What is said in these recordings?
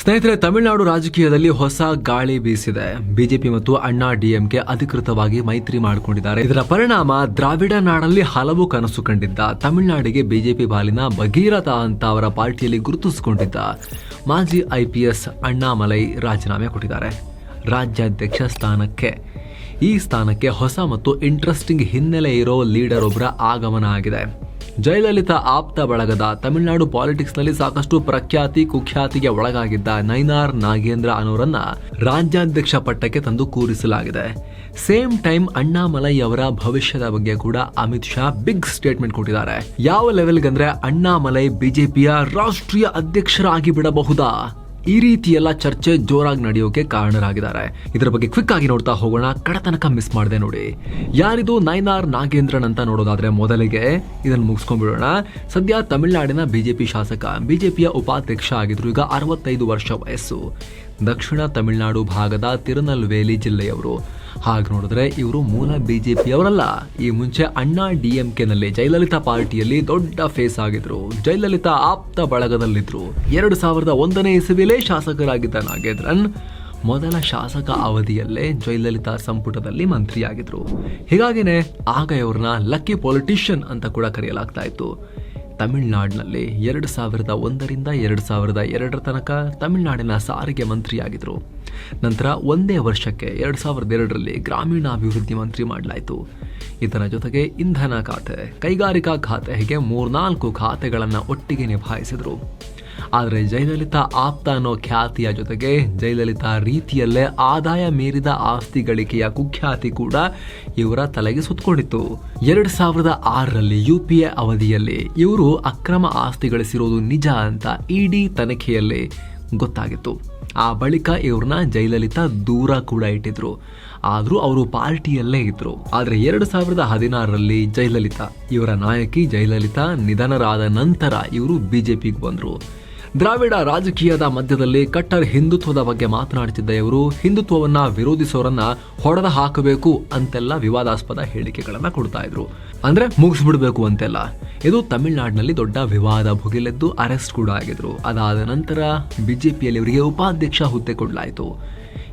ಸ್ನೇಹಿತರೆ, ತಮಿಳುನಾಡು ರಾಜಕೀಯದಲ್ಲಿ ಹೊಸ ಗಾಳಿ ಬೀಸಿದೆ. ಬಿಜೆಪಿ ಮತ್ತು ಅಣ್ಣಾ ಡಿಎಂಕೆ ಅಧಿಕೃತವಾಗಿ ಮೈತ್ರಿ ಮಾಡಿಕೊಂಡಿದ್ದಾರೆ. ಇದರ ಪರಿಣಾಮ ದ್ರಾವಿಡ ನಾಡಲ್ಲಿ ಹಲವು ಕನಸು ಕಂಡಿದ್ದ. ತಮಿಳುನಾಡಿಗೆ ಬಿಜೆಪಿ ಬಾಲಿನ ಭಗೀರಥ ಅಂತ ಅವರ ಪಾರ್ಟಿಯಲ್ಲಿ ಗುರುತಿಸಿಕೊಂಡಿದ್ದ ಮಾಜಿ ಐಪಿಎಸ್ ಅಣ್ಣಾಮಲೈ ರಾಜೀನಾಮೆ ಕೊಟ್ಟಿದ್ದಾರೆ. ರಾಜ್ಯಾಧ್ಯಕ್ಷ ಸ್ಥಾನಕ್ಕೆ, ಈ ಸ್ಥಾನಕ್ಕೆ ಹೊಸ ಮತ್ತು ಇಂಟ್ರೆಸ್ಟಿಂಗ್ ಹಿನ್ನೆಲೆ ಇರೋ ಲೀಡರ್ ಒಬ್ಬರ ಆಗಮನ ಆಗಿದೆ. ಜಯಲಲಿತಾ ಆಪ್ತ ಬಳಗದ ತಮಿಳುನಾಡು ಪಾಲಿಟಿಕ್ಸ್ನಲ್ಲಿ ಸಾಕಷ್ಟು ಪ್ರಖ್ಯಾತಿ ಕುಖ್ಯಾತಿಗೆ ಒಳಗಾಗಿದ್ದ ನೈನಾರ್ ನಾಗೇಂದ್ರ ಅನ್ನೋರನ್ನ ರಾಜ್ಯಾಧ್ಯಕ್ಷ ಪಟ್ಟಕ್ಕೆ ತಂದು ಕೂರಿಸಲಾಗಿದೆ. ಸೇಮ್ ಟೈಮ್ ಅಣ್ಣಾಮಲೈ ಅವರ ಭವಿಷ್ಯದ ಬಗ್ಗೆ ಕೂಡ ಅಮಿತ್ ಶಾ ಬಿಗ್ ಸ್ಟೇಟ್ಮೆಂಟ್ ಕೊಟ್ಟಿದ್ದಾರೆ. ಯಾವ ಲೆವೆಲ್ಗಂದ್ರೆ ಅಣ್ಣಾಮಲೈ ಬಿಜೆಪಿಯ ರಾಷ್ಟ್ರೀಯ ಅಧ್ಯಕ್ಷರಾಗಿ ಬಿಡಬಹುದಾ? ಈ ರೀತಿ ಎಲ್ಲ ಚರ್ಚೆ ಜೋರಾಗಿ ನಡೆಯೋಕೆ ಕಾರಣರಾಗಿದ್ದಾರೆ. ಇದರ ಬಗ್ಗೆ ಕ್ವಿಕ್ ಆಗಿ ನೋಡ್ತಾ ಹೋಗೋಣ. ಕಡತನಕ ಮಿಸ್ ಮಾಡಿದೆ ನೋಡಿ. ಯಾರಿದು ನೈನಾರ್ ನಾಗೇಂದ್ರನ್ ಅಂತ ನೋಡೋದಾದ್ರೆ ಮೊದಲಿಗೆ ಇದನ್ನು ಮುಗಿಸ್ಕೊಂಡ್ಬಿಡೋಣ. ಸದ್ಯ ತಮಿಳುನಾಡಿನ ಬಿಜೆಪಿ ಶಾಸಕ, ಬಿಜೆಪಿಯ ಉಪಾಧ್ಯಕ್ಷ ಆಗಿದ್ರು ಈಗ ಅರವತ್ತೈದು ವರ್ಷ ವಯಸ್ಸು. ದಕ್ಷಿಣ ತಮಿಳುನಾಡು ಭಾಗದ ತಿರುನಲ್ವೇಲಿ ಜಿಲ್ಲೆಯವರು. ಹಾಗೆ ನೋಡಿದ್ರೆ ಇವರು ಮೂಲ ಬಿಜೆಪಿಯವರಲ್ಲ. ಈ ಮುಂಚೆ ಅಣ್ಣಾ ಡಿಎಂಕೆನಲ್ಲಿ ಜಯಲಲಿತಾ ಪಾರ್ಟಿಯಲ್ಲಿ ದೊಡ್ಡ ಫೇಸ್ ಆಗಿದ್ರು. ಜಯಲಲಿತಾ ಆಪ್ತ ಬಳಗದಲ್ಲಿದ್ರು. ಎರಡು ಸಾವಿರದ ಒಂದನೇ ಇಸವಿಲೇ ಶಾಸಕರಾಗಿದ್ದ ನಾಗೇಂದ್ರನ್ ಮೊದಲ ಶಾಸಕ ಅವಧಿಯಲ್ಲೇ ಜಯಲಲಿತಾ ಸಂಪುಟದಲ್ಲಿ ಮಂತ್ರಿಯಾಗಿದ್ರು. ಹೀಗಾಗಿನೇ ಆಗ ಇವ್ರನ್ನ ಲಕ್ಕಿ ಪೊಲಿಟಿಷಿಯನ್ ಅಂತ ಕೂಡ ಕರೆಯಲಾಗ್ತಾ ಇತ್ತು. ತಮಿಳುನಾಡಿನಲ್ಲಿ ಎರಡು ಸಾವಿರದ ಒಂದರಿಂದ ಎರಡು ಸಾವಿರದ ಎರಡರ ತನಕ ತಮಿಳುನಾಡಿನ ಸಾರಿಗೆ ಮಂತ್ರಿಯಾಗಿದ್ದರು. ನಂತರ ಒಂದೇ ವರ್ಷಕ್ಕೆ ಎರಡು ಸಾವಿರದ ಎರಡರಲ್ಲಿ ಗ್ರಾಮೀಣಾಭಿವೃದ್ಧಿ ಮಂತ್ರಿ ಮಾಡಲಾಯಿತು. ಇದರ ಜೊತೆಗೆ ಇಂಧನ ಖಾತೆ, ಕೈಗಾರಿಕಾ ಖಾತೆ ಹೀಗೆ ಮೂರ್ನಾಲ್ಕು ಖಾತೆಗಳನ್ನು ಒಟ್ಟಿಗೆ ನಿಭಾಯಿಸಿದರು. ಆದರೆ ಜಯಲಲಿತಾ ಆಪ್ತ ಅನ್ನೋ ಖ್ಯಾತಿಯ ಜೊತೆಗೆ ಜಯಲಲಿತಾ ರೀತಿಯಲ್ಲೇ ಆದಾಯ ಮೀರಿದ ಆಸ್ತಿ ಗಳಿಕೆಯ ಕುಖ್ಯಾತಿ ಕೂಡ ಇವರ ತಲೆಗೆ ಸುತ್ತಕೊಂಡಿತ್ತು. ಎರಡು ಸಾವಿರದ ಆರರಲ್ಲಿ ಯು ಪಿ ಎ ಅವಧಿಯಲ್ಲಿ ಇವರು ಅಕ್ರಮ ಆಸ್ತಿ ಗಳಿಸಿರೋದು ನಿಜ ಅಂತ ಇಡಿ ತನಿಖೆಯಲ್ಲಿ ಗೊತ್ತಾಗಿತ್ತು. ಆ ಬಳಿಕ ಇವ್ರನ್ನ ಜಯಲಲಿತಾ ದೂರ ಕೂಡ ಇಟ್ಟಿದ್ರು. ಆದರೂ ಅವರು ಪಾರ್ಟಿಯಲ್ಲೇ ಇದ್ರು. ಆದರೆ ಎರಡು ಸಾವಿರದ ಹದಿನಾರರಲ್ಲಿ ಜಯಲಲಿತಾ ಇವರ ನಾಯಕಿ ಜಯಲಲಿತಾ ನಿಧನರಾದ ನಂತರ ಇವರು ಬಿಜೆಪಿಗೆ ಬಂದರು. ದ್ರಾವಿಡ ರಾಜಕೀಯದ ಮಧ್ಯದಲ್ಲಿ ಕಟ್ಟರ್ ಹಿಂದುತ್ವದ ಬಗ್ಗೆ ಮಾತನಾಡುತ್ತಿದ್ದ ಇವರು, ಹಿಂದುತ್ವವನ್ನ ವಿರೋಧಿಸೋರನ್ನ ಹೊಡೆದ ಹಾಕಬೇಕು ಅಂತೆಲ್ಲ ವಿವಾದಾಸ್ಪದ ಹೇಳಿಕೆಗಳನ್ನ ಕೊಡ್ತಾ ಇದ್ರು. ಅಂದ್ರೆ ಮುಗಿಸ್ಬಿಡ್ಬೇಕು ಅಂತೆಲ್ಲ. ಇದು ತಮಿಳುನಾಡಿನಲ್ಲಿ ದೊಡ್ಡ ವಿವಾದ ಭುಗಿಲೆದ್ದು ಅರೆಸ್ಟ್ ಕೂಡ ಆಗಿದ್ರು. ಅದಾದ ನಂತರ ಬಿಜೆಪಿಯಲ್ಲಿ ಇವರಿಗೆ ಉಪಾಧ್ಯಕ್ಷ ಹುದ್ದೆ ಕೊಡಲಾಯಿತು.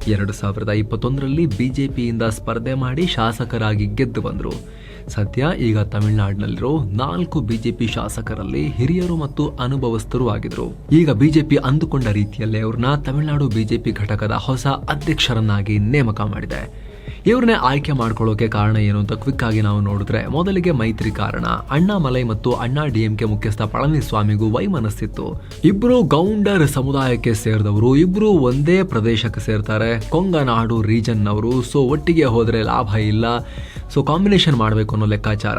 ಎರಡು ಸಾವಿರದ ಇಪ್ಪತ್ತೊಂದರಲ್ಲಿ ಬಿಜೆಪಿಯಿಂದ ಸ್ಪರ್ಧೆ ಮಾಡಿ ಶಾಸಕರಾಗಿ ಗೆದ್ದು ಬಂದರು. ಸದ್ಯ ಈಗ ತಮಿಳುನಾಡಿನಲ್ಲಿರೋ ನಾಲ್ಕು ಬಿಜೆಪಿ ಶಾಸಕರಲ್ಲಿ ಹಿರಿಯರು ಮತ್ತು ಅನುಭವಸ್ಥರು ಆಗಿದ್ರು. ಈಗ ಬಿಜೆಪಿ ಅಂದುಕೊಂಡ ರೀತಿಯಲ್ಲೇ ಅವ್ರನ್ನ ತಮಿಳುನಾಡು ಬಿಜೆಪಿ ಘಟಕದ ಹೊಸ ಅಧ್ಯಕ್ಷರನ್ನಾಗಿ ನೇಮಕ ಮಾಡಿದೆ. ಇವ್ರನ್ನೇ ಆಯ್ಕೆ ಮಾಡ್ಕೊಳ್ಳೋಕೆ ಕಾರಣ ಏನು ಅಂತ ಕ್ವಿಕ್ ಆಗಿ ನಾವು ನೋಡಿದ್ರೆ ಮೊದಲಿಗೆ ಮೈತ್ರಿ ಕಾರಣ, ಅಣ್ಣಾಮಲೈ ಮತ್ತು ಅಣ್ಣಾ ಡಿಎಂಕೆ ಮುಖ್ಯಸ್ಥ ಪಳನಿಸ್ವಾಮಿಗೂ ವೈಮನಸ್ಸಿತ್ತು. ಇಬ್ರು ಗೌಂಡರ್ ಸಮುದಾಯಕ್ಕೆ ಸೇರಿದವರು ಇಬ್ರು ಒಂದೇ ಪ್ರದೇಶಕ್ಕೆ ಸೇರ್ತಾರೆ. ಕೊಂಗನಾಡು ರೀಜನ್ ಅವರು ಸೊ ಒಟ್ಟಿಗೆ ಹೋದ್ರೆ ಲಾಭ ಇಲ್ಲ. ಸೊ ಕಾಂಬಿನೇಷನ್ ಮಾಡಬೇಕು ಅನ್ನೋ ಲೆಕ್ಕಾಚಾರ.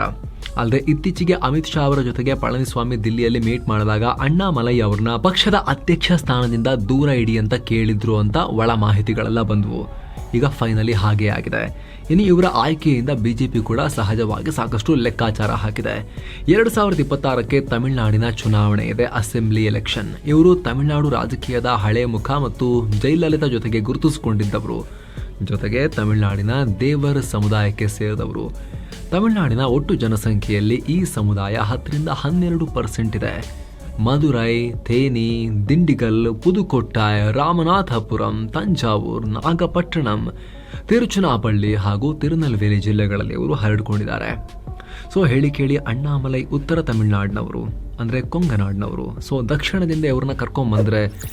ಅಲ್ಲದೆ ಇತ್ತೀಚೆಗೆ ಅಮಿತ್ ಶಾ ಅವರ ಜೊತೆಗೆ ಪಳನಿಸ್ವಾಮಿ ದಿಲ್ಲಿಯಲ್ಲಿ ಮೀಟ್ ಮಾಡಿದಾಗ ಅಣ್ಣಾಮಲೈ ಅವ್ರನ್ನ ಪಕ್ಷದ ಅಧ್ಯಕ್ಷ ಸ್ಥಾನದಿಂದ ದೂರ ಇಡಿ ಅಂತ ಕೇಳಿದ್ರು ಅಂತ ಒಳ ಮಾಹಿತಿಗಳೆಲ್ಲ ಬಂದವು. ಈಗ ಫೈನಲಿ ಹಾಗೆ ಆಗಿದೆ. ಇನ್ನು ಇವರ ಆಯ್ಕೆಯಿಂದ ಬಿಜೆಪಿ ಕೂಡ ಸಹಜವಾಗಿ ಸಾಕಷ್ಟು ಲೆಕ್ಕಾಚಾರ ಹಾಕಿದೆ. ಎರಡು ಸಾವಿರದ ಇಪ್ಪತ್ತಾರಕ್ಕೆ ತಮಿಳುನಾಡಿನ ಚುನಾವಣೆ ಇದೆ ಅಸೆಂಬ್ಲಿ ಎಲೆಕ್ಷನ್ ಇವರು ತಮಿಳುನಾಡು ರಾಜಕೀಯದ ಹಳೆ ಮುಖ ಮತ್ತು ಜಯಲಲಿತಾ ಜೊತೆಗೆ ಗುರುತಿಸಿಕೊಂಡಿದ್ದವರು. ಜೊತೆಗೆ ತಮಿಳುನಾಡಿನ ದೇವರ ಸಮುದಾಯಕ್ಕೆ ಸೇರಿದವರು. ತಮಿಳುನಾಡಿನ ಒಟ್ಟು ಜನಸಂಖ್ಯೆಯಲ್ಲಿ ಈ ಸಮುದಾಯ ಹತ್ತರಿಂದ ಹನ್ನೆರಡು ಪರ್ಸೆಂಟ್ ಇದೆ. ಮಧುರೈ ಥೇನಿ ದಿಂಡಿಗಲ್, ಪುದುಕೊಟ್ಟಾಯ್, ರಾಮನಾಥಪುರಂ, ತಂಜಾವೂರ್, ನಾಗಪಟ್ಟಣಂ ತಿರುಚುನಾಪಳ್ಳಿ ಹಾಗೂ ತಿರುನಲ್ವೇಲಿ ಜಿಲ್ಲೆಗಳಲ್ಲಿ ಇವರು ಹರಡಿಕೊಂಡಿದ್ದಾರೆ. ಸೊ ಹೇಳಿ ಕೇಳಿ ಅಣ್ಣಾಮಲೈ ಉತ್ತರ ತಮಿಳುನಾಡಿನವರು, ಅಂದರೆ ಕೊಂಗನಾಡಿನವರು ಸೊ ದಕ್ಷಿಣದಿಂದ ಇವ್ರನ್ನ ಕರ್ಕೊಂಬಂದ್ರೆ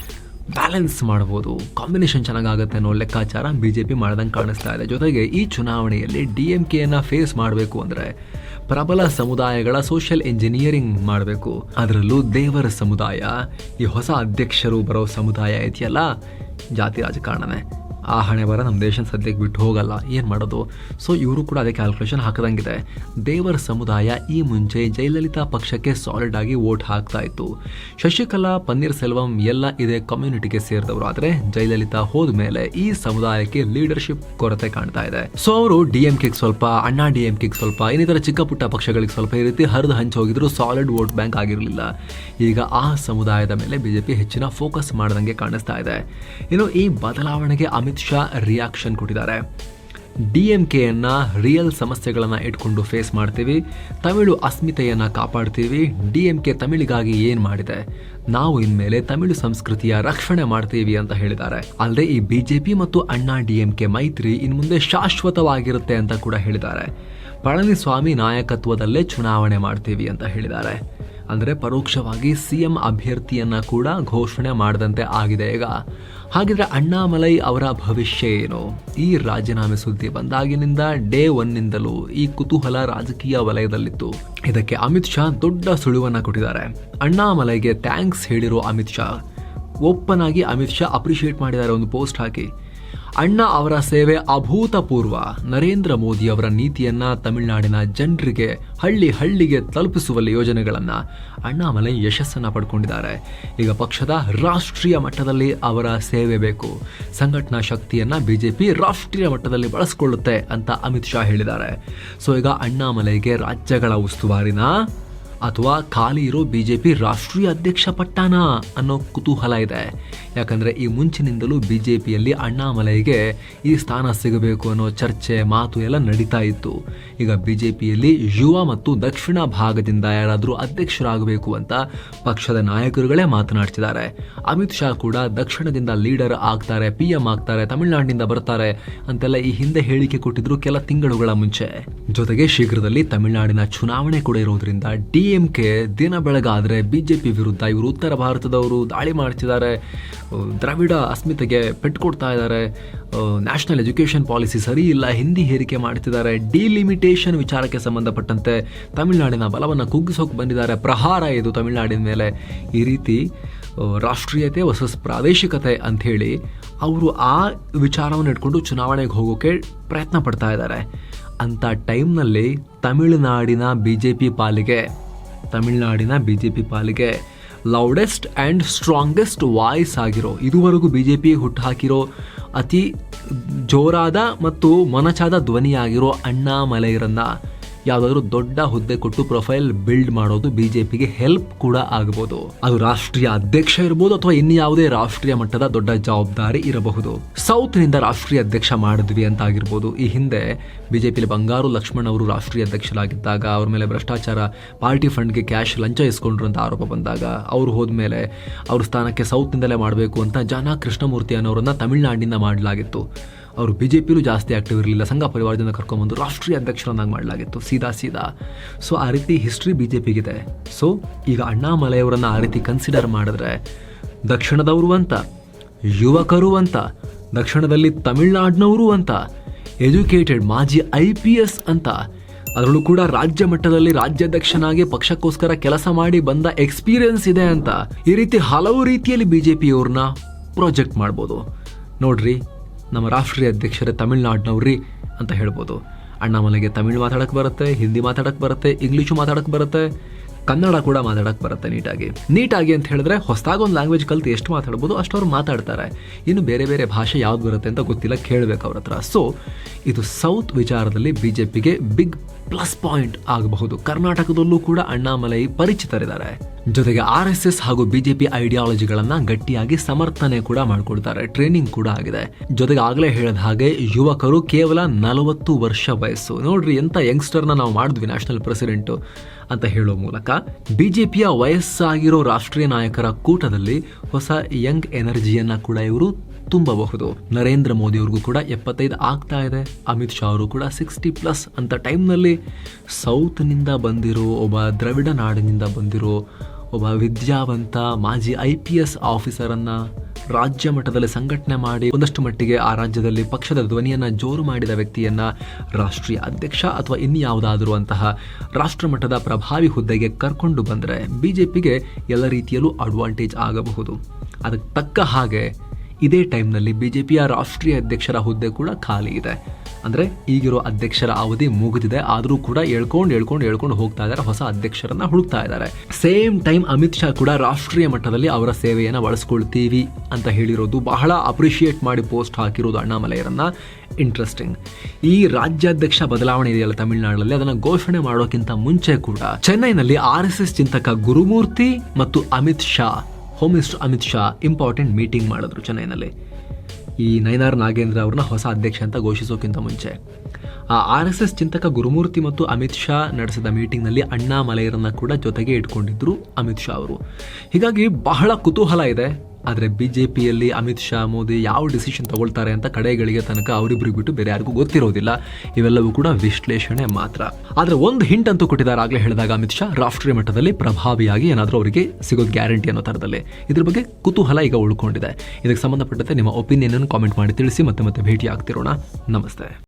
ಬ್ಯಾಲೆನ್ಸ್ ಮಾಡ್ಬೋದು. ಕಾಂಬಿನೇಷನ್ ಚೆನ್ನಾಗಾಗುತ್ತೆ ಅನ್ನೋ ಲೆಕ್ಕಾಚಾರ ಬಿ ಜೆ ಪಿ ಮಾಡ್ದಂಗೆ ಕಾಣಿಸ್ತಾ ಇದೆ. ಜೊತೆಗೆ ಈ ಚುನಾವಣೆಯಲ್ಲಿ ಡಿ ಎಂ ಕೆಯನ್ನು ಫೇಸ್ ಮಾಡಬೇಕು ಅಂದರೆ ಪ್ರಬಲ ಸಮುದಾಯಗಳ ಸೋಷಿಯಲ್ ಇಂಜಿನಿಯರಿಂಗ್ ಮಾಡಬೇಕು. ಅದರಲ್ಲೂ ದೇವರ ಸಮುದಾಯ, ಈ ಹೊಸ ಅಧ್ಯಕ್ಷರು ಬರೋ ಸಮುದಾಯ ಇದೆಯಲ್ಲ? ಜಾತಿ ರಾಜಕಾರಣನೇ. ಆ ಹಣೆ ಬರ ನಮ್ಮ ದೇಶ ಸದ್ಯಕ್ಕೆ ಬಿಟ್ಟು ಹೋಗಲ್ಲ. ಏನು ಮಾಡೋದು? ಸೊ ಇವರು ಕೂಡ ಅದೇ ಕ್ಯಾಲ್ಕುಲೇಷನ್ ಹಾಕದಂಗಿದೆ. ದೇವರ ಸಮುದಾಯ ಈ ಮುಂಚೆ ಜಯಲಲಿತಾ ಪಕ್ಷಕ್ಕೆ ಸಾಲಿಡ್ ಆಗಿ ವೋಟ್ ಹಾಕ್ತಾ ಇತ್ತು. ಶಶಿಕಲಾ, ಪನ್ನೀರ್ ಸೆಲ್ವಂ ಎಲ್ಲ ಇದೇ ಕಮ್ಯುನಿಟಿಗೆ ಸೇರಿದವರು. ಆದರೆ ಜಯಲಲಿತಾ ಹೋದ ಮೇಲೆ ಈ ಸಮುದಾಯಕ್ಕೆ ಲೀಡರ್ಶಿಪ್ ಕೊರತೆ ಕಾಣ್ತಾ ಇದೆ. ಸೊ ಅವರು ಡಿ ಎಂ ಕೆಗೆ ಸ್ವಲ್ಪ, ಅಣ್ಣಾ ಡಿ ಎಂ ಕೆಗೆ ಸ್ವಲ್ಪ, ಇನ್ನಿತರ ಚಿಕ್ಕ ಪುಟ್ಟ ಪಕ್ಷಗಳಿಗೆ ಸ್ವಲ್ಪ ಈ ರೀತಿ ಹರಿದು ಹಂಚಿ ಹೋಗಿದ್ರು ಸಾಲಿಡ್ ವೋಟ್ ಬ್ಯಾಂಕ್ ಆಗಿರಲಿಲ್ಲ. ಈಗ ಆ ಸಮುದಾಯದ ಮೇಲೆ ಬಿಜೆಪಿ ಹೆಚ್ಚಿನ ಫೋಕಸ್ ಮಾಡದಂಗೆ ಕಾಣಿಸ್ತಾ ಇದೆ. ಇನ್ನು ಈ ಬದಲಾವಣೆಗೆ ಅಮಿತ್ ಶಾ ರಿಯಾಕ್ಷನ್ ಕೊಟ್ಟಿದ್ದಾರೆ. ಡಿ ಎಂ ಕೆಯನ್ನು ರಿಯಲ್ ಸಮಸ್ಯೆಗಳನ್ನು ಇಟ್ಕೊಂಡು ಫೇಸ್ ಮಾಡ್ತೀವಿ. ತಮಿಳು ಅಸ್ಮಿತೆಯನ್ನು ಕಾಪಾಡ್ತೀವಿ. ಡಿ ಎಂ ಕೆ ತಮಿಳಿಗಾಗಿ ಏನು ಮಾಡಿದೆ? ನಾವು ಇನ್ಮೇಲೆ ತಮಿಳು ಸಂಸ್ಕೃತಿಯ ರಕ್ಷಣೆ ಮಾಡ್ತೀವಿ ಅಂತ ಹೇಳಿದ್ದಾರೆ. ಅಲ್ಲದೆ ಈ ಬಿಜೆಪಿ ಮತ್ತು ಅಣ್ಣಾ ಡಿ ಎಂ ಕೆ ಮೈತ್ರಿ ಇನ್ ಮುಂದೆ ಶಾಶ್ವತವಾಗಿರುತ್ತೆ ಅಂತ ಕೂಡ ಹೇಳಿದ್ದಾರೆ. ಪಳನಿಸ್ವಾಮಿ ನಾಯಕತ್ವದಲ್ಲೇ ಚುನಾವಣೆ ಮಾಡ್ತೀವಿ ಅಂತ ಹೇಳಿದ್ದಾರೆ. ಅಂದರೆ ಪರೋಕ್ಷವಾಗಿ ಸಿಎಂ ಅಭ್ಯರ್ಥಿಯನ್ನು ಕೂಡ ಘೋಷಣೆ ಮಾಡದಂತೆ ಆಗಿದೆ ಈಗ. ಹಾಗಿದ್ರೆ ಅಣ್ಣಾಮಲೈ ಅವರ ಭವಿಷ್ಯ ಏನು? ಈ ರಾಜೀನಾಮೆ ಸುದ್ದಿ ಬಂದಾಗಿನಿಂದ ಡೇ ಒನ್ನಿಂದಲೂ ಈ ಕುತೂಹಲ ರಾಜಕೀಯ ವಲಯದಲ್ಲಿತ್ತು. ಇದಕ್ಕೆ ಅಮಿತ್ ಶಾ ದೊಡ್ಡ ಸುಳಿವನ್ನ ಕೊಟ್ಟಿದ್ದಾರೆ. ಅಣ್ಣಾಮಲೈಗೆ ಥ್ಯಾಂಕ್ಸ್ ಹೇಳಿರೋ ಅಮಿತ್ ಶಾ. ಓಪನ್ ಆಗಿ ಅಮಿತ್ ಶಾ ಅಪ್ರಿಷಿಯೇಟ್ ಮಾಡಿದ್ದಾರೆ ಒಂದು ಪೋಸ್ಟ್ ಹಾಕಿ. ಅಣ್ಣ ಅವರ ಸೇವೆ ಅಭೂತಪೂರ್ವ. ನರೇಂದ್ರ ಮೋದಿ ಅವರ ನೀತಿಯನ್ನ ತಮಿಳುನಾಡಿನ ಜನರಿಗೆ ಹಳ್ಳಿ ಹಳ್ಳಿಗೆ ತಲುಪಿಸುವಲ್ಲಿ ಯೋಜನೆಗಳನ್ನ ಅಣ್ಣಾಮಲೆ ಯಶಸ್ಸನ್ನ ಪಡ್ಕೊಂಡಿದ್ದಾರೆ. ಈಗ ಪಕ್ಷದ ರಾಷ್ಟ್ರೀಯ ಮಟ್ಟದಲ್ಲಿ ಅವರ ಸೇವೆ ಬೇಕು. ಸಂಘಟನಾ ಶಕ್ತಿಯನ್ನ ಬಿಜೆಪಿ ರಾಷ್ಟ್ರೀಯ ಮಟ್ಟದಲ್ಲಿ ಬಳಸಿಕೊಳ್ಳುತ್ತೆ ಅಂತ ಅಮಿತ್ ಶಾ ಹೇಳಿದ್ದಾರೆ. ಸೊ, ಈಗ ಅಣ್ಣಾಮಲೈಗೆ ರಾಜ್ಯಗಳ ಉಸ್ತುವಾರಿನ ಅಥವಾ ಖಾಲಿ ಇರೋ ಬಿಜೆಪಿ ರಾಷ್ಟ್ರೀಯ ಅಧ್ಯಕ್ಷ ಪಟ್ಟಾನ ಅನ್ನೋ ಕುತೂಹಲ ಇದೆ. ಯಾಕಂದರೆ ಈ ಮುಂಚಿನಿಂದಲೂ ಬಿಜೆಪಿಯಲ್ಲಿ ಅಣ್ಣಾಮಲೈಗೆ ಈ ಸ್ಥಾನ ಸಿಗಬೇಕು ಅನ್ನೋ ಚರ್ಚೆ, ಮಾತು ಎಲ್ಲ ನಡೀತಾ ಇತ್ತು. ಈಗ ಬಿಜೆಪಿಯಲ್ಲಿ ಯುವ ಮತ್ತು ದಕ್ಷಿಣ ಭಾಗದಿಂದ ಯಾರಾದರೂ ಅಧ್ಯಕ್ಷರಾಗಬೇಕು ಅಂತ ಪಕ್ಷದ ನಾಯಕರುಗಳೇ ಮಾತನಾಡ್ತಿದ್ದಾರೆ. ಅಮಿತ್ ಶಾ ಕೂಡ ದಕ್ಷಿಣದಿಂದ ಲೀಡರ್ ಆಗ್ತಾರೆ, ಪಿ ಎಂ ಆಗ್ತಾರೆ, ತಮಿಳುನಾಡಿನಿಂದ ಬರ್ತಾರೆ ಅಂತೆಲ್ಲ ಈ ಹಿಂದೆ ಹೇಳಿಕೆ ಕೊಟ್ಟಿದ್ರು ಕೆಲ ತಿಂಗಳುಗಳ ಮುಂಚೆ. ಜೊತೆಗೆ ಶೀಘ್ರದಲ್ಲಿ ತಮಿಳುನಾಡಿನ ಚುನಾವಣೆ ಕೂಡ ಇರೋದ್ರಿಂದ ಡಿಎಂಕೆ ದಿನ ಬೆಳಗಾದರೆ ಬಿ ಜೆ ಪಿ ವಿರುದ್ಧ ಇವರು ಉತ್ತರ ಭಾರತದವರು ದಾಳಿ ಮಾಡ್ತಿದ್ದಾರೆ. ದ್ರಾವಿಡ ಅಸ್ಮಿತೆಗೆ ಪೆಟ್ಟು ಕೊಡ್ತಾ ಇದ್ದಾರೆ. ನ್ಯಾಷನಲ್ ಎಜುಕೇಷನ್ ಪಾಲಿಸಿ ಸರಿ ಇಲ್ಲ, ಹಿಂದಿ ಹೇರಿಕೆ ಮಾಡ್ತಿದ್ದಾರೆ. ಡಿಲಿಮಿಟೇಷನ್ ವಿಚಾರಕ್ಕೆ ಸಂಬಂಧಪಟ್ಟಂತೆ ತಮಿಳುನಾಡಿನ ಬಲವನ್ನು ಕುಗ್ಗಿಸೋಕೆ ಬಂದಿದ್ದಾರೆ ಪ್ರಹಾರ ಇದು ತಮಿಳುನಾಡಿನ ಮೇಲೆ. ಈ ರೀತಿ ರಾಷ್ಟ್ರೀಯತೆ ವರ್ಸಸ್ ಪ್ರಾದೇಶಿಕತೆ ಅಂಥೇಳಿ ಅವರು ಆ ವಿಚಾರವನ್ನು ಇಟ್ಕೊಂಡು ಚುನಾವಣೆಗೆ ಹೋಗೋಕೆ ಪ್ರಯತ್ನ ಪಡ್ತಾ ಇದ್ದಾರೆ. ಅಂಥ ಟೈಮ್ನಲ್ಲಿ ತಮಿಳುನಾಡಿನ ಬಿ ಜೆ ಪಿ ಪಾಲಿಗೆ ತಮಿಳುನಾಡಿನ ಬಿ ಜೆ ಪಿ ಪಾಲಿಗೆ ಲೌಡೆಸ್ಟ್ ಆ್ಯಂಡ್ ಸ್ಟ್ರಾಂಗೆಸ್ಟ್ ವಾಯ್ಸ್ ಆಗಿರೋ, ಇದುವರೆಗೂ ಬಿ ಜೆ ಪಿ ಹುಟ್ಟುಹಾಕಿರೋ ಅತಿ ಜೋರಾದ ಮತ್ತು ಮೊನಚಾದ ಧ್ವನಿಯಾಗಿರೋ ಅಣ್ಣಾಮಲೈರನ್ನ ಯಾವುದಾದ್ರೂ ದೊಡ್ಡ ಹುದ್ದೆ ಕೊಟ್ಟು ಪ್ರೊಫೈಲ್ ಬಿಲ್ಡ್ ಮಾಡೋದು ಬಿಜೆಪಿಗೆ ಹೆಲ್ಪ್ ಕೂಡ ಆಗಬಹುದು ಅದು ರಾಷ್ಟ್ರೀಯ ಅಧ್ಯಕ್ಷ ಇರಬಹುದು ಅಥವಾ ಇನ್ಯಾವುದೇ ರಾಷ್ಟ್ರೀಯ ಮಟ್ಟದ ದೊಡ್ಡ ಜವಾಬ್ದಾರಿ ಇರಬಹುದು. ಸೌತ್ನಿಂದ ರಾಷ್ಟ್ರೀಯ ಅಧ್ಯಕ್ಷ ಮಾಡಿದ್ವಿ ಅಂತ ಆಗಿರ್ಬೋದು ಈ ಹಿಂದೆ ಬಿಜೆಪಿಲಿ ಬಂಗಾರು ಲಕ್ಷ್ಮಣ್ ಅವರು ರಾಷ್ಟ್ರೀಯ ಅಧ್ಯಕ್ಷರಾಗಿದ್ದಾಗ ಅವ್ರ ಮೇಲೆ ಭ್ರಷ್ಟಾಚಾರ, ಪಾರ್ಟಿ ಫಂಡ್ಗೆ ಕ್ಯಾಶ್ ಲಂಚ ಇಸ್ಕೊಂಡ್ರು ಅಂತ ಆರೋಪ ಬಂದಾಗ ಅವರು ಹೋದ್ಮೇಲೆ ಅವ್ರ ಸ್ಥಾನಕ್ಕೆ ಸೌತ್ನಿಂದಲೇ ಮಾಡಬೇಕು ಅಂತ ಜಾನ ಕೃಷ್ಣಮೂರ್ತಿ ಅನ್ನೋರನ್ನ ತಮಿಳುನಾಡಿನಿಂದ ಮಾಡಲಾಗಿತ್ತು. ಅವರು ಬಿ ಜೆ ಪಿಲೂ ಜಾಸ್ತಿ ಆಕ್ಟಿವ್ ಇರಲಿಲ್ಲ. ಸಂಘ ಪರಿವಾರದಿಂದ ಕರ್ಕೊಂಬಂದು ರಾಷ್ಟ್ರೀಯ ಅಧ್ಯಕ್ಷರನ್ನಾಗಿ ಮಾಡಲಾಗಿತ್ತು. ಸೀದಾ ಸೀದಾ. ಸೊ ಆ ರೀತಿ ಹಿಸ್ಟ್ರಿ ಬಿ ಜೆ ಪಿಗಿದೆ ಸೊ ಈಗ ಅಣ್ಣಾಮಲೆಯವರನ್ನು ಆ ರೀತಿ ಕನ್ಸಿಡರ್ ಮಾಡಿದ್ರೆ ದಕ್ಷಿಣದವರು ಅಂತ, ಯುವಕರು ಅಂತ, ದಕ್ಷಿಣದಲ್ಲಿ ತಮಿಳ್ನಾಡಿನವರು ಅಂತ ಎಜುಕೇಟೆಡ್ ಮಾಜಿ ಐ ಪಿ ಎಸ್ ಅಂತ, ಅದರಲ್ಲೂ ಕೂಡ ರಾಜ್ಯ ಮಟ್ಟದಲ್ಲಿ ರಾಜ್ಯಾಧ್ಯಕ್ಷನಾಗಿ ಪಕ್ಷಕ್ಕೋಸ್ಕರ ಕೆಲಸ ಮಾಡಿ ಬಂದ ಎಕ್ಸ್ಪೀರಿಯನ್ಸ್ ಇದೆ ಅಂತ, ಈ ರೀತಿ ಹಲವು ರೀತಿಯಲ್ಲಿ ಬಿ ಜೆ ಪಿಯವ್ರನ್ನ ಪ್ರಾಜೆಕ್ಟ್ ಮಾಡ್ಬೋದು. ನೋಡ್ರಿ. ನಮ್ಮ ರಾಷ್ಟ್ರೀಯ ಅಧ್ಯಕ್ಷರೇ ತಮಿಳ್ನಾಡಿನವ್ರಿ ಅಂತ ಹೇಳ್ಬೋದು. ಅಣ್ಣಾಮಲೆಗೆ ತಮಿಳ್ ಮಾತಾಡೋಕ್ಕೆ ಬರುತ್ತೆ, ಹಿಂದಿ ಮಾತಾಡೋಕ್ಕೆ ಬರುತ್ತೆ, ಇಂಗ್ಲೀಷು ಮಾತಾಡೋಕ್ಕೆ ಬರುತ್ತೆ. ಕನ್ನಡ ಕೂಡ ಮಾತಾಡಕ್ಕೆ ಬರುತ್ತೆ ನೀಟಾಗಿ. ನೀಟಾಗಿ ಅಂತ ಹೇಳಿದ್ರೆ ಹೊಸದಾಗಿ ಒಂದು ಲ್ಯಾಂಗ್ವೇಜ್ ಕಲ್ತು ಎಷ್ಟು ಮಾತಾಡ್ಬೋದು ಅಷ್ಟು ಅವ್ರು ಮಾತಾಡ್ತಾರೆ. ಇನ್ನು ಬೇರೆ ಬೇರೆ ಭಾಷೆ ಯಾವ್ದು ಬರುತ್ತೆ ಅಂತ ಗೊತ್ತಿಲ್ಲ, ಕೇಳಬೇಕು ಅವ್ರ ಹತ್ರ. ಸೊ ಇದು ಸೌತ್ ವಿಚಾರದಲ್ಲಿ ಬಿ ಜೆ ಪಿಗೆ ಬಿಗ್ ಪ್ಲಸ್ ಪಾಯಿಂಟ್ ಆಗಬಹುದು. ಕರ್ನಾಟಕದಲ್ಲೂ ಕೂಡ ಅಣ್ಣಾಮಲೈ ಪರಿಚಿತರಿದ್ದಾರೆ. ಜೊತೆಗೆ ಆರ್ ಎಸ್ ಎಸ್ ಹಾಗೂ ಬಿಜೆಪಿ ಐಡಿಯಾಲಜಿಗಳನ್ನ ಗಟ್ಟಿಯಾಗಿ ಸಮರ್ಥನೆ ಕೂಡ ಮಾಡ್ಕೊಳ್ತಾರೆ ಟ್ರೈನಿಂಗ್ ಕೂಡ ಆಗಿದೆ. ಜೊತೆಗೆ ಆಗಲೇ ಹೇಳಿದ ಹಾಗೆ ಯುವಕರು ಕೇವಲ ನಲವತ್ತು ವರ್ಷ ವಯಸ್ಸು. ನೋಡ್ರಿ ಎಂತ ಯಂಗ್ಸ್ಟರ್ನ ನಾವು ಮಾಡಿದ್ವಿ ನ್ಯಾಷನಲ್ ಪ್ರೆಸಿಡೆಂಟ್ ಅಂತ ಹೇಳೋ ಮೂಲಕ ಬಿಜೆಪಿಯ ವಯಸ್ಸಾಗಿರೋ ರಾಷ್ಟ್ರೀಯ ನಾಯಕರ ಕೂಟದಲ್ಲಿ ಹೊಸ ಯಂಗ್ ಎನರ್ಜಿಯನ್ನ ಕೂಡ ಇವರು ತುಂಬಬಹುದು. ನರೇಂದ್ರ ಮೋದಿ ಅವ್ರಿಗೂ ಕೂಡ ಎಪ್ಪತ್ತೈದು ಆಗ್ತಾ ಇದೆ. ಅಮಿತ್ ಶಾ ಅವರು ಕೂಡ ಸಿಕ್ಸ್ಟಿ ಪ್ಲಸ್ ಅಂತ ಟೈಮ್ನಲ್ಲಿ ಸೌತ್ನಿಂದ ಬಂದಿರೋ ಒಬ್ಬ ದ್ರವಿಡ ನಾಡಿನಿಂದ ಬಂದಿರೋ ಒಬ್ಬ ವಿದ್ಯಾವಂತ ಮಾಜಿ ಐ ಪಿ ಎಸ್ ಆಫೀಸರನ್ನು ರಾಜ್ಯ ಮಟ್ಟದಲ್ಲಿ ಸಂಘಟನೆ ಮಾಡಿ ಒಂದಷ್ಟು ಮಟ್ಟಿಗೆ ಆ ರಾಜ್ಯದಲ್ಲಿ ಪಕ್ಷದ ಧ್ವನಿಯನ್ನ ಜೋರು ಮಾಡಿದ ವ್ಯಕ್ತಿಯನ್ನ ರಾಷ್ಟ್ರೀಯ ಅಧ್ಯಕ್ಷ ಅಥವಾ ಇನ್ಯಾವುದಾದರೂ ಅಂತಹ ರಾಷ್ಟ್ರಮಟ್ಟದ ಪ್ರಭಾವಿ ಹುದ್ದೆಗೆ ಕರ್ಕೊಂಡು ಬಂದರೆ ಬಿಜೆಪಿಗೆ ಎಲ್ಲ ರೀತಿಯಲ್ಲೂ ಅಡ್ವಾಂಟೇಜ್ ಆಗಬಹುದು. ಅದಕ್ಕೆ ತಕ್ಕ ಹಾಗೆ ಇದೇ ಟೈಮ್ನಲ್ಲಿ ಬಿಜೆಪಿಯ ರಾಷ್ಟ್ರೀಯ ಅಧ್ಯಕ್ಷರ ಹುದ್ದೆ ಕೂಡ ಖಾಲಿ ಇದೆ. ಅಂದರೆ ಈಗಿರೋ ಅಧ್ಯಕ್ಷರ ಅವಧಿ ಮುಗಿದಿದೆ. ಆದರೂ ಕೂಡ ಹೇಳ್ಕೊಂಡು ಹೇಳ್ಕೊಂಡು ಹೇಳ್ಕೊಂಡು ಹೋಗ್ತಾ ಇದ್ದಾರೆ. ಹೊಸ ಅಧ್ಯಕ್ಷರನ್ನ ಹುಡುಕ್ತಾ ಇದ್ದಾರೆ. ಸೇಮ್ ಟೈಮ್ ಅಮಿತ್ ಶಾ ಕೂಡ ರಾಷ್ಟ್ರೀಯ ಮಟ್ಟದಲ್ಲಿ ಅವರ ಸೇವೆಯನ್ನು ಬಳಸ್ಕೊಳ್ತೀವಿ ಅಂತ ಹೇಳಿರೋದು ಬಹಳ ಅಪ್ರಿಷಿಯೇಟ್ ಮಾಡಿ ಪೋಸ್ಟ್ ಹಾಕಿರೋದು ಅಣ್ಣಾಮಲೆಯರನ್ನ. ಇಂಟ್ರೆಸ್ಟಿಂಗ್ ಈ ರಾಜ್ಯಾಧ್ಯಕ್ಷ ಬದಲಾವಣೆ ಇದೆಯಲ್ಲ ತಮಿಳುನಾಡಲ್ಲಿ? ಅದನ್ನು ಘೋಷಣೆ ಮಾಡೋಕ್ಕಿಂತ ಮುಂಚೆ ಕೂಡ ಚೆನ್ನೈನಲ್ಲಿ ಆರ್ ಎಸ್ ಎಸ್ ಚಿಂತಕ ಗುರುಮೂರ್ತಿ ಮತ್ತು Amit Shah, home minister Amit Shah important meeting ಮಾಡಿದ್ರು ಚೆನ್ನೈನಲ್ಲಿ. ಈ ನೈನಾರ್ ನಾಗೇಂದ್ರ ಅವ್ರನ್ನ ಹೊಸ ಅಧ್ಯಕ್ಷ ಅಂತ ಘೋಷಿಸೋಕ್ಕಿಂತ ಮುಂಚೆ, ಆ ಆರ್ ಎಸ್ ಎಸ್ ಚಿಂತಕ ಗುರುಮೂರ್ತಿ ಮತ್ತು ಅಮಿತ್ ಶಾ ನಡೆಸಿದ ಮೀಟಿಂಗ್ನಲ್ಲಿ ಅಣ್ಣಾ ಮಲೆಯರನ್ನ ಕೂಡ ಜೊತೆಗೆ ಇಟ್ಕೊಂಡಿದ್ರು ಅಮಿತ್ ಶಾ ಅವರು. ಹೀಗಾಗಿ ಬಹಳ ಕುತೂಹಲ ಇದೆ. ಆದರೆ ಬಿ ಜೆ ಪಿಯಲ್ಲಿ ಅಮಿತ್ ಶಾ, ಮೋದಿ ಯಾವ ಡಿಸಿಷನ್ ತಗೊಳ್ತಾರೆ ಅಂತ ಕಡೆಗಳಿಗೆ ತನಕ ಅವರಿಬ್ಬರಿಗೆ ಬಿಟ್ಟು ಬೇರೆ ಯಾರಿಗೂ ಗೊತ್ತಿರೋದಿಲ್ಲ. ಇವೆಲ್ಲವೂ ಕೂಡ ವಿಶ್ಲೇಷಣೆ ಮಾತ್ರ. ಆದರೆ ಒಂದು ಹಿಂಟ್ ಅಂತೂ ಕೊಟ್ಟಿದ್ದಾರೆ ಆಗಲೇ ಹೇಳಿದಾಗ ಅಮಿತ್ ಶಾ, ರಾಷ್ಟ್ರೀಯ ಮಟ್ಟದಲ್ಲಿ ಪ್ರಭಾವಿಯಾಗಿ ಏನಾದರೂ ಅವರಿಗೆ ಸಿಗೋದು ಗ್ಯಾರಂಟಿ ಅನ್ನೋ ಥರದಲ್ಲಿ. ಇದ್ರ ಬಗ್ಗೆ ಕುತೂಹಲ ಈಗ ಉಳ್ಕೊಂಡಿದೆ. ಇದಕ್ಕೆ ಸಂಬಂಧಪಟ್ಟಂತೆ ನಿಮ್ಮ ಒಪಿನಿಯನ್ ಕಾಮೆಂಟ್ ಮಾಡಿ ತಿಳಿಸಿ ಮತ್ತೆ ಮತ್ತೆ ಭೇಟಿ ಆಗ್ತಿರೋಣ ನಮಸ್ತೆ.